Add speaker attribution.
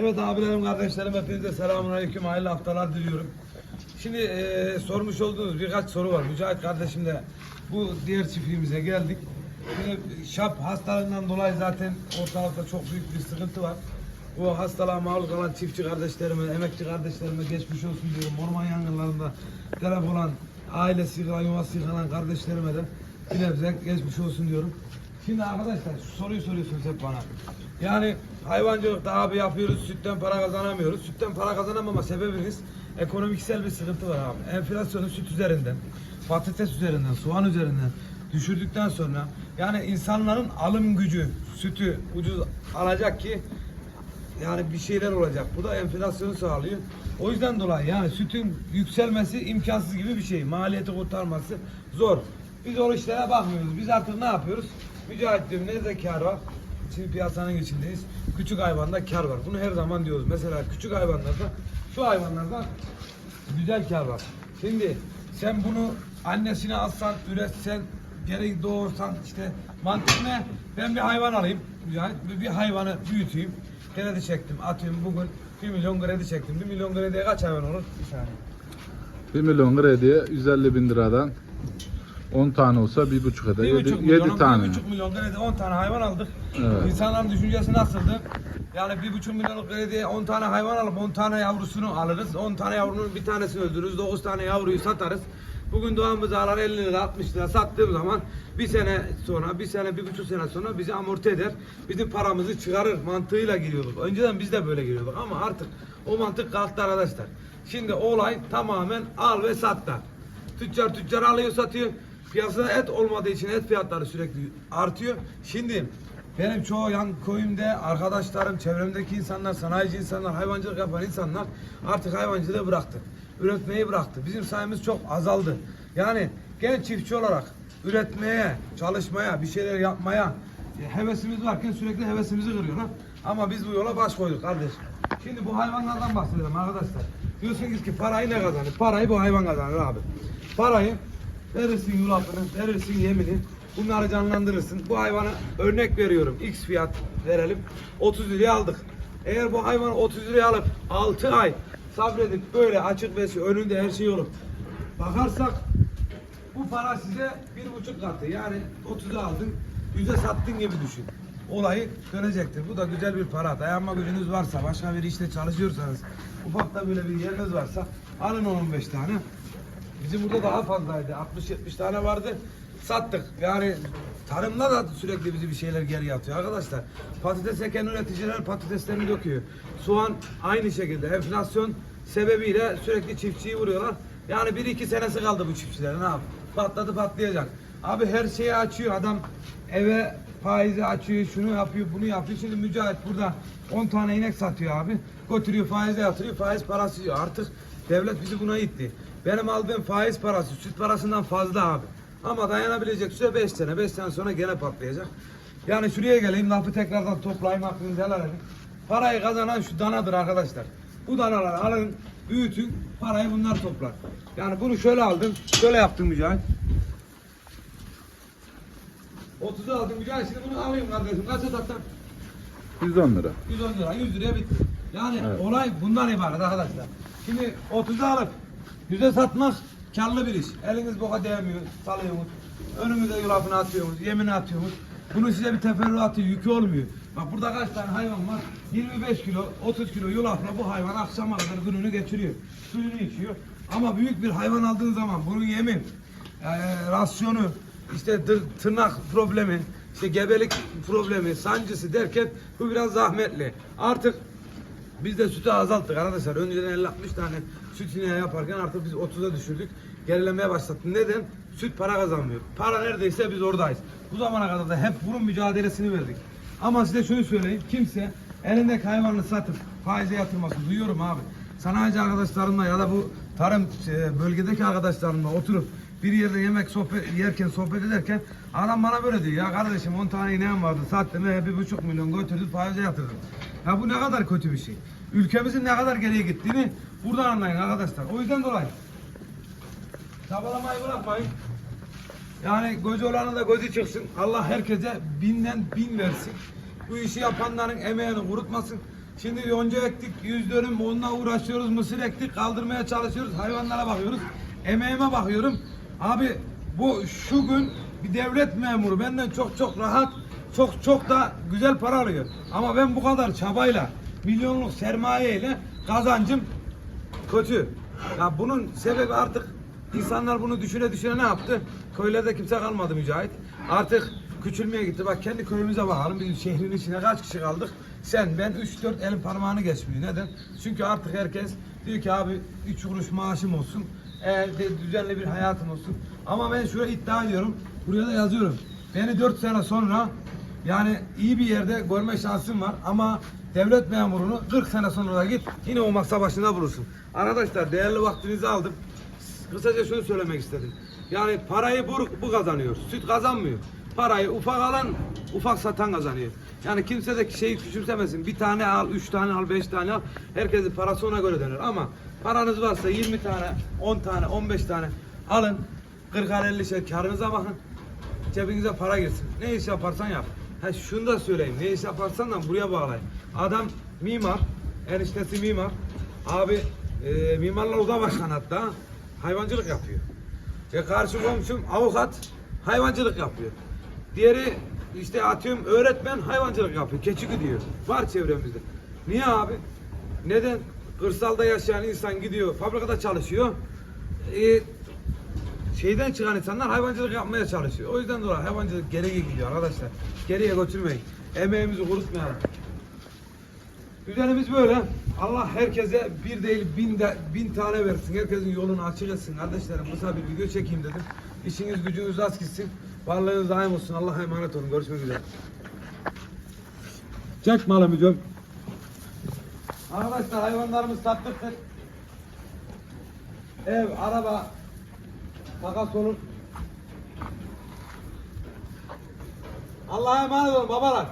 Speaker 1: Evet abilerim, kardeşlerim hepinize selamünaleyküm, hayırlı haftalar diliyorum. Şimdi eee, sormuş olduğunuz birkaç soru var. Mücahit kardeşim de bu diğer çiftliğimize geldik. Yine şap hastalığından dolayı zaten ortalıkta çok büyük bir sıkıntı var. Bu hastalığa maruz kalan çiftçi kardeşlerime, emekçi kardeşlerime geçmiş olsun diyorum. Orman yangınlarında telef olan, ailesi yıkılan, yuvası yıkılan kardeşlerime de bir nebze geçmiş olsun diyorum. Şimdi arkadaşlar soruyu soruyorsunuz hep bana. Yani hayvancılıkta abi yapıyoruz, sütten para kazanamıyoruz. Sütten para kazanamama sebebimiz ekonomiksel bir sıkıntı var abi. Enflasyonu süt üzerinden, patates üzerinden, soğan üzerinden düşürdükten sonra yani insanların alım gücü sütü ucuz alacak ki yani bir şeyler olacak. Bu da enflasyonu sağlıyor. O yüzden dolayı yani sütün yükselmesi imkansız gibi bir şey. Maliyeti kurtarması zor. Biz o işlere bakmıyoruz. Biz artık ne yapıyoruz? Mücahit diyorum nerede kar var? Şimdi piyasanın içindeyiz. Küçük hayvanda kar var. Bunu her zaman diyoruz. Mesela küçük hayvanlarda şu hayvanlarda güzel kar var. Şimdi sen bunu annesine alsan, üretsen, geri doğursan işte mantık ne? Ben bir hayvan alayım. Mücahit, bir hayvanı büyüteyim. Kredi çektim. Atıyorum bugün 1 milyon kredi çektim. 1 milyon krediye kaç hayvan olur? Bir saniye.
Speaker 2: 1 milyon krediye 150 bin liradan 10 tane olsa 1,5 eder.
Speaker 1: Bir
Speaker 2: 7,
Speaker 1: buçuk milyon,
Speaker 2: 7 tane.
Speaker 1: bir buçuk milyon kredi 10 tane hayvan aldık.
Speaker 2: Evet.
Speaker 1: İnsanların düşüncesi nasıldı? Yani bir buçuk milyonluk krediye 10 tane hayvan alıp 10 tane yavrusunu alırız. 10 tane yavrunun bir tanesini öldürürüz. 9 tane yavruyu satarız. Bugün doğan buzağlar 50 lira 60 lira sattığım zaman bir sene sonra bir sene bir buçuk sene sonra bizi amorti eder. Bizim paramızı çıkarır mantığıyla giriyorduk. Önceden biz de böyle giriyorduk ama artık o mantık kalktı arkadaşlar. Şimdi olay tamamen al ve sat da. Tüccar tüccar alıyor satıyor. Piyasada et olmadığı için et fiyatları sürekli artıyor. Şimdi benim çoğu yan köyümde arkadaşlarım, çevremdeki insanlar, sanayici insanlar, hayvancılık yapan insanlar artık hayvancılığı bıraktı. Üretmeyi bıraktı. Bizim sayımız çok azaldı. Yani genç çiftçi olarak üretmeye, çalışmaya, bir şeyler yapmaya hevesimiz varken sürekli hevesimizi kırıyorlar. Ama biz bu yola baş koyduk kardeş. Şimdi bu hayvanlardan bahsedelim arkadaşlar. Diyorsunuz ki parayı ne kazanır? Parayı bu hayvan kazanır abi. Parayı verirsin yulafını, verirsin yemini. Bunları canlandırırsın. Bu hayvana örnek veriyorum. X fiyat verelim. 30 liraya aldık. Eğer bu hayvanı 30 liraya alıp 6 ay sabredip böyle açık besi önünde her şey olup bakarsak bu para size bir buçuk katı. Yani 30'u aldın, 100'e sattın gibi düşün. Olayı dönecektir. Bu da güzel bir para. Dayanma gücünüz varsa, başka bir işte çalışıyorsanız, ufak da böyle bir yeriniz varsa alın 15 tane. Bizim burada daha fazlaydı. 60-70 tane vardı. Sattık. Yani tarımda da sürekli bizi bir şeyler geri atıyor arkadaşlar. Patates eken üreticiler patateslerini döküyor. Soğan aynı şekilde. Enflasyon sebebiyle sürekli çiftçiyi vuruyorlar. Yani bir iki senesi kaldı bu çiftçilerin abi. Patladı patlayacak. Abi her şeyi açıyor adam eve faizi açıyor, şunu yapıyor, bunu yapıyor. Şimdi Mücahit burada 10 tane inek satıyor abi. Götürüyor faize yatırıyor, faiz parası yiyor. Artık devlet bizi buna itti. Benim aldığım faiz parası süt parasından fazla abi. Ama dayanabilecek süre 5 sene. 5 sene sonra gene patlayacak. Yani şuraya geleyim lafı tekrardan toplayayım aklınızı helal edin. Parayı kazanan şu danadır arkadaşlar. Bu danaları alın, büyütün, parayı bunlar toplar. Yani bunu şöyle aldın, şöyle yaptın Mücahit. 30'u aldım Mücahit şimdi bunu alayım kardeşim. Kaça sattın?
Speaker 2: 110 lira.
Speaker 1: 110 lira, 100 liraya bitti. Yani
Speaker 2: Evet.
Speaker 1: olay bundan ibaret arkadaşlar. Şimdi 30'u alıp 100'e satmak karlı bir iş. Eliniz boka değmiyor, salıyorsunuz. Önünüze yulafını atıyorsunuz, yemini atıyorsunuz. Bunun size bir teferruatı, yükü olmuyor. Bak burada kaç tane hayvan var? 25 kilo, 30 kilo yulafla bu hayvan akşama kadar gününü geçiriyor. Suyunu içiyor. Ama büyük bir hayvan aldığın zaman bunun yemi, e, rasyonu, işte tır- tırnak problemi, işte gebelik problemi, sancısı derken bu biraz zahmetli. Artık biz de sütü azalttık arkadaşlar. Önceden 50-60 tane süt ineği yaparken artık biz 30'a düşürdük. Gerilemeye başladık. Neden? Süt para kazanmıyor. Para neredeyse biz oradayız. Bu zamana kadar da hep bunun mücadelesini verdik. Ama size şunu söyleyeyim. Kimse elindeki hayvanını satıp faize yatırmasın. Duyuyorum abi. Sanayici arkadaşlarımla ya da bu tarım e, bölgedeki arkadaşlarımla oturup bir yerde yemek sohbet yerken sohbet ederken adam bana böyle diyor ya kardeşim 10 tane ineğim vardı sattım ve bir buçuk milyon götürdüm faize yatırdım. Ya bu ne kadar kötü bir şey. Ülkemizin ne kadar geriye gittiğini buradan anlayın arkadaşlar. O yüzden dolayı çabalamayı bırakmayın. Yani gözü olana da gözü çıksın. Allah herkese binden bin versin. Bu işi yapanların emeğini kurutmasın. Şimdi yonca ektik, yüz dönüm onunla uğraşıyoruz, mısır ektik, kaldırmaya çalışıyoruz, hayvanlara bakıyoruz, emeğime bakıyorum. Abi bu şu gün bir devlet memuru benden çok çok rahat, çok çok da güzel para alıyor. Ama ben bu kadar çabayla, milyonluk sermayeyle kazancım kötü. Ya bunun sebebi artık insanlar bunu düşüne düşüne ne yaptı? Köylerde kimse kalmadı Mücahit. Artık küçülmeye gitti. Bak kendi köyümüze bakalım. Biz şehrin içine kaç kişi kaldık? Sen, ben 3-4 elin parmağını geçmiyor. Neden? Çünkü artık herkes diyor ki abi 3 kuruş maaşım olsun. De düzenli bir hayatım olsun. Ama ben şuraya iddia ediyorum. Buraya da yazıyorum. Beni 4 sene sonra yani iyi bir yerde görme şansım var ama devlet memurunu 40 sene sonra da git yine o masa başında bulursun. Arkadaşlar değerli vaktinizi aldım. Kısaca şunu söylemek istedim. Yani parayı bu, bu kazanıyor. Süt kazanmıyor. Parayı ufak alan ufak satan kazanıyor. Yani kimse de şeyi küçümsemesin. Bir tane al, üç tane al, beş tane al. Herkesin parası ona göre dönür. Ama paranız varsa 20 tane, 10 tane, 15 tane alın. 40 50 şey karınıza bakın cebinize para girsin. Ne iş yaparsan yap. Ha şunu da söyleyeyim. Ne iş yaparsan da buraya bağlayın. Adam mimar, eniştesi mimar. Abi e, mimarlar oda başkanı hatta hayvancılık yapıyor. Ve karşı komşum avukat hayvancılık yapıyor. Diğeri işte atıyorum öğretmen hayvancılık yapıyor. Keçi gidiyor. Var çevremizde. Niye abi? Neden? Kırsalda yaşayan insan gidiyor, fabrikada çalışıyor. E, şeyden çıkan insanlar hayvancılık yapmaya çalışıyor. O yüzden dolayı hayvancılık geriye gidiyor arkadaşlar. Geriye götürmeyin. Emeğimizi kurutmayalım. Düzenimiz böyle. Allah herkese bir değil bin, de, bin tane versin. Herkesin yolunu açık etsin. Kardeşlerim kısa bir video çekeyim dedim. İşiniz gücünüz rast gitsin. Varlığınız daim olsun. Allah'a emanet olun. Görüşmek üzere. Çek malı müdür. Arkadaşlar hayvanlarımız sattıktır. Ev, araba, takas olur. Allah'a emanet olun babalar.